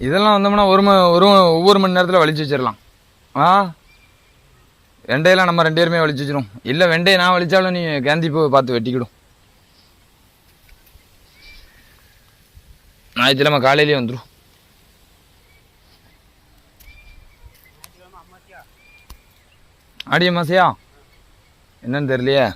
இதெல்லாம் வந்தோம்னா ஒரு ம ஒரு ஒவ்வொரு மணி நேரத்தில் வலிச்சு வச்சிடலாம் ஆ? வெண்டையெல்லாம் நம்ம ரெண்டு பேருமே வலிச்சு வச்சிடும் இல்லை வெண்டையை நான் வலிச்சாலும் நீ கேந்தி போய் பார்த்து வெட்டிக்கிடும். ஞாயிற்றுக்கிழமை காலையிலேயே வந்துடும் ஆடிய மாசையா என்னன்னு தெரியலையே.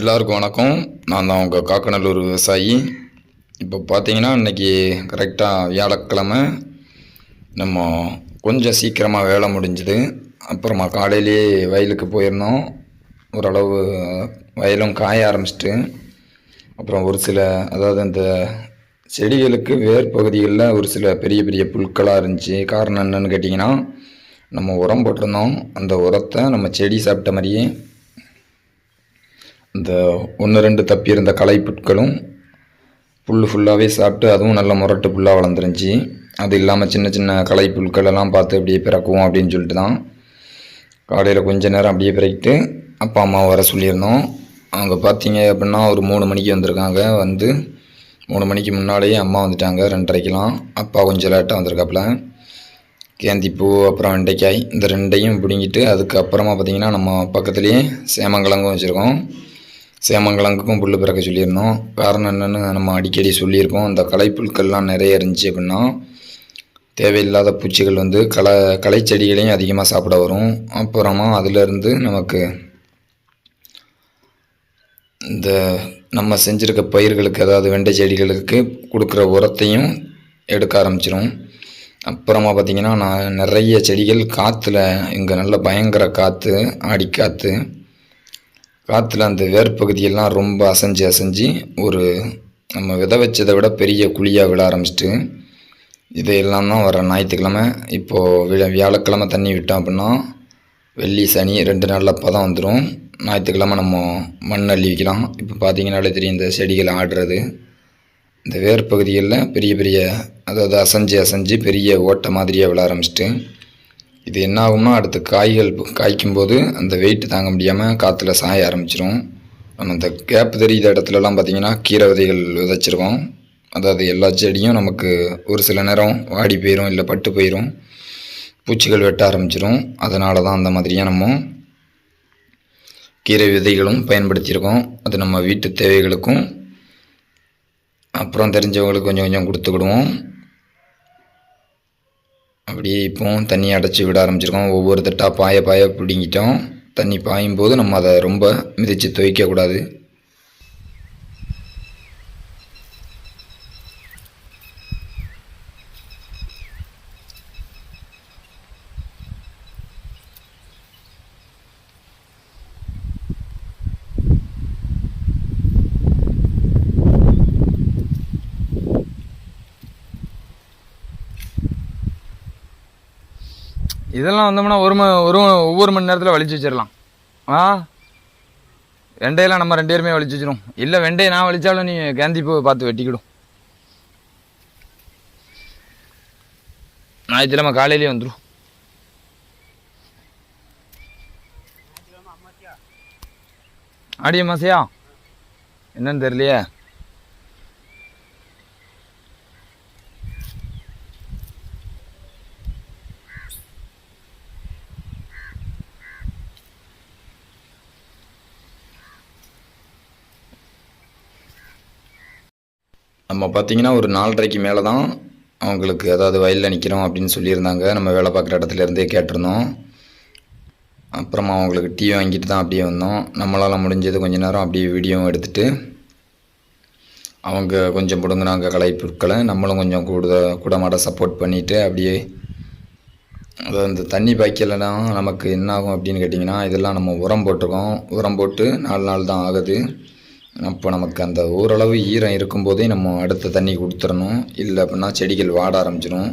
எல்லாருக்கும் வணக்கம். நான் தான் உங்கள் காக்கநல்லூர் விவசாயி. இப்போ பார்த்தீங்கன்னா இன்றைக்கி கரெக்டாக வியாழக்கிழமை. நம்ம கொஞ்சம் சீக்கிரமாக வேலை முடிஞ்சுது. அப்புறமா காலையிலேயே வயலுக்கு போயிருந்தோம். ஓரளவு வயலும் காய ஆரம்பிச்சிட்டு அப்புறம் ஒரு சில அதாவது இந்த செடிகளுக்கு வேர் பகுதிகளில் ஒரு சில பெரிய பெரிய புல்களாக இருந்துச்சு. காரணம் என்னென்னு கேட்டிங்கன்னா நம்ம உரம் போட்டிருந்தோம். அந்த உரத்தை நம்ம செடி சாப்பிட்ட மாதிரியே இந்த ஒன்று ரெண்டு தப்பி இருந்த புட்களும் புல் ஃபுல்லாகவே சாப்பிட்டு அதுவும் நல்ல முரட்டு புல்லாக வளர்ந்துருந்துச்சி. அது இல்லாமல் சின்ன சின்ன களைப்புல்களெல்லாம் பார்த்து அப்படியே பிறக்குவோம் அப்படின்னு சொல்லிட்டு தான் காலையில் கொஞ்ச நேரம் அப்படியே பிறக்கிட்டு அப்பா அம்மா வர சொல்லியிருந்தோம். அவங்க பார்த்தீங்க அப்படின்னா ஒரு மூணு மணிக்கு வந்திருக்காங்க. வந்து மூணு மணிக்கு முன்னாலேயே அம்மா வந்துட்டாங்க ரெண்டரைக்கெலாம் அப்பா கொஞ்சம் லேட்டாக வந்திருக்காப்புல. கேந்திப்பூ அப்புறம் வெண்டைக்காய் இந்த ரெண்டையும் பிடுங்கிட்டு அதுக்கப்புறமா பார்த்திங்கன்னா நம்ம பக்கத்துலேயே சேமங்கிழங்கும் வச்சுருக்கோம். சேமங்கிழங்குக்கும் புல் பிறக்க சொல்லியிருந்தோம். காரணம் என்னென்னு நம்ம அடிக்கடி சொல்லியிருக்கோம். இந்த களைப்புல்கள்லாம் நிறைய இருந்துச்சு அப்படின்னா தேவையில்லாத பூச்சிகள் வந்து களை களை செடிகளையும் அதிகமாக சாப்பிட வரும். அப்புறமா அதிலிருந்து நமக்கு இந்த நம்ம செஞ்சுருக்க பயிர்களுக்கு அதாவது வெண்டை செடிகளுக்கு கொடுக்குற உரத்தையும் எடுக்க ஆரம்பிச்சிடும் அப்புறமா பார்த்திங்கன்னா நான் நிறைய செடிகள் காற்றுல இங்கே நல்ல பயங்கர காற்று ஆடிக்காற்று காற்றுல அந்த வேர்ப்பகுதியெல்லாம் ரொம்ப அசைஞ்சு அசைஞ்சு ஒரு நம்ம விதை வச்சதை விட பெரிய குழியாக விட ஆரம்பிச்சிட்டு இதையெல்லாம் தான் வர ஞாயிற்றுக்கிழமை. இப்போது விழ வியாழக்கிழமை தண்ணி விட்டோம் அப்படின்னா வெள்ளி சனி ரெண்டு நாளில் பதம் வந்துடும் ஞாயிற்றுக்கிழமை நம்ம மண் அள்ளி வைக்கலாம். இப்போ பார்த்தீங்கன்னாலே தெரியும் இந்த செடிகள் ஆடுறது. இந்த வேர் பகுதிகளில் பெரிய பெரிய அதாவது அசைஞ்சு அசைஞ்சு பெரிய ஓட்டை மாதிரியாக விழ ஆரம்பிச்சிட்டு இது என்ன ஆகும்னா அடுத்து காய்கள் காய்க்கும் காய்க்கும்போது அந்த வெயிட் தாங்க முடியாமல் காற்றுல சாய ஆரம்பிச்சிரும். நம்ம அந்த கேப் தெரியுத இடத்துலலாம் பார்த்திங்கன்னா கீரை விதைகள் விதைச்சிருக்கோம். அதாவது எல்லா செடியும் நமக்கு ஒரு சில நேரம் வாடி போயிடும் இல்லை பட்டு போயிடும் பூச்சிகள் வெட்ட ஆரம்பிச்சிடும் அதனால தான் அந்த மாதிரியாக நம்ம கீரை விதைகளும் பயன்படுத்தியிருக்கோம். அது நம்ம வீட்டு தேவைகளுக்கும் அப்புறம் தெரிஞ்சவங்களுக்கு கொஞ்சம் கொஞ்சம் கொடுத்துக்கிடுவோம். அப்படியே இப்போவும் தண்ணி அடைச்சி விட ஆரம்பிச்சிருக்கோம். ஒவ்வொரு தட்டாக பாய பாய பிடிங்கிட்டோம். தண்ணி பாயும் போது நம்ம அதை ரொம்ப மிதித்து துவைக்கக்கூடாது. இதெல்லாம் வந்தோம்னா ஒரு ம ஒரு ஒவ்வொரு மணி நேரத்தில் வலிச்சு வச்சிடலாம் ஆ? வெண்டையெல்லாம் நம்ம ரெண்டு பேருமே வலிச்சு இல்லை வெண்டையை நான் வலித்தாலும் நீ கேந்தி போய் பார்த்து வெட்டிக்கிடும். ஞாயிற்றுக்கிழமை காலையிலேயே வந்துடும் ஆடிய மாசையா என்னன்னு தெரியலையே. நம்ம பார்த்தீங்கன்னா ஒரு நாலரைக்கு மேலே தான் அவங்களுக்கு அதாவது வயலில் நிற்கிறோம் அப்படின்னு சொல்லியிருந்தாங்க. நம்ம வேலை பார்க்குற இடத்துலேருந்தே கேட்டிருந்தோம். அப்புறமா அவங்களுக்கு டீ வாங்கிட்டு தான் அப்படியே வந்தோம். நம்மளால் முடிஞ்சது கொஞ்ச நேரம் அப்படியே வீடியோவும் எடுத்துகிட்டு அவங்க கொஞ்சம் பிடுங்கினாங்க கலை பொருட்களை. நம்மளும் கொஞ்சம் கூட கூடமாட சப்போர்ட் பண்ணிவிட்டு அப்படியே அதாவது இந்த தண்ணி பாய்க்கலைன்னா நமக்கு என்ன ஆகும் அப்படின்னு கேட்டிங்கன்னா இதெல்லாம் நம்ம உரம் போட்டிருக்கோம். உரம் போட்டு நாலு நாள் தான் ஆகுது. அப்போ நமக்கு அந்த ஓரளவு ஈரம் இருக்கும்போதே நம்ம அடுத்த தண்ணி கொடுத்துடணும். இல்லை அப்படின்னா செடிகள் வாட ஆரம்பிச்சிடும்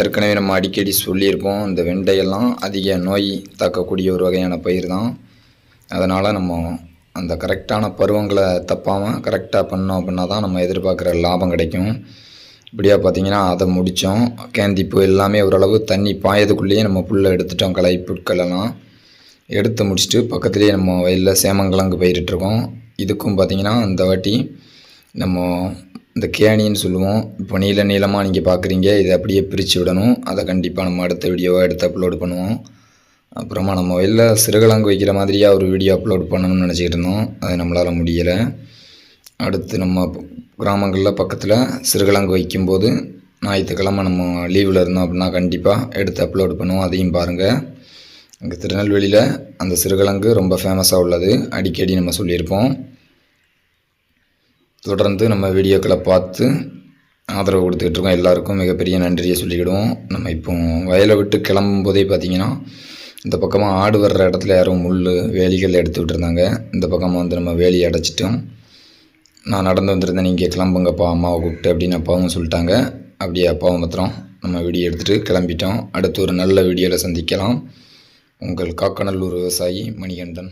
ஏற்கனவே நம்ம அடிக்கடி சொல்லியிருப்போம் இந்த வெண்டையெல்லாம் அதிக நோய் தாக்கக்கூடிய ஒரு வகையான பயிர் தான் அதனால் நம்ம அந்த கரெக்டான பருவங்களை தப்பாமல் கரெக்டாக பண்ணோம் அப்படின்னா தான் நம்ம எதிர்பார்க்குற லாபம் கிடைக்கும். இப்படியாக பார்த்தீங்கன்னா அதை முடித்தோம் கேந்திப்பு எல்லாமே ஓரளவு தண்ணி பாயதுக்குள்ளேயே நம்ம புல்லை எடுத்துட்டோம் களை புட்களெல்லாம் எடுத்து முடிச்சுட்டு பக்கத்துலேயே நம்ம வயலில் சேமங்கிழங்கு பயிரிட்டிருக்கோம். இதுக்கும் பார்த்தீங்கன்னா இந்த வாட்டி நம்ம இந்த கேணின்னு சொல்லுவோம். இப்போ நீள நீளமாக நீங்கள் பார்க்குறீங்க. இதை அப்படியே பிரித்து விடணும். அதை கண்டிப்பாக நம்ம அடுத்த வீடியோவாக எடுத்து அப்லோட் பண்ணுவோம். அப்புறமா நம்ம வெளில சிறுகலாங்கு வைக்கிற மாதிரியாக ஒரு வீடியோ அப்லோட் பண்ணணும்னு நினச்சிக்கிட்டு இருந்தோம். அது நம்மளால் முடியலை. அடுத்து நம்ம கிராமங்களில் பக்கத்தில் சிறுகலாங்கு வைக்கும்போது ஞாயிற்றுக்கிழமை நம்ம லீவில் இருந்தோம் அப்படின்னா கண்டிப்பாக எடுத்து அப்லோடு பண்ணுவோம். அதையும் பாருங்கள் இங்கே திருநெல்வேலியில் அந்த சிறுகிழங்கு ரொம்ப ஃபேமஸாக உள்ளது. அடிக்கடி நம்ம சொல்லியிருப்போம். தொடர்ந்து நம்ம வீடியோக்களை பார்த்து ஆதரவு கொடுத்துக்கிட்டு இருக்கோம். எல்லாருக்கும் மிகப்பெரிய நன்றியை சொல்லிக்கிடுவோம். நம்ம இப்போ வயலை விட்டு கிளம்பும் போதே பார்த்தீங்கன்னா இந்த பக்கமாக ஆடு வர்ற இடத்துல யாரும் முள் வேலிகள் எடுத்துக்கிட்டு இருந்தாங்க. இந்த பக்கமாக வந்து நம்ம வேலியை அடைச்சிட்டோம். நான் நடந்து வந்திருந்தேன். நீங்கள் கிளம்புங்கப்பா அம்மாவை கூப்பிட்டு அப்படின்னு அப்பாவும் சொல்லிட்டாங்க. அப்படியே அப்பாவும் பத்திரம் நம்ம வீடியோ எடுத்துகிட்டு கிளம்பிட்டோம். அடுத்து ஒரு நல்ல வீடியோவில் சந்திக்கலாம். உங்கள் காக்கநல்லூர் விவசாயி மணிகண்டன்.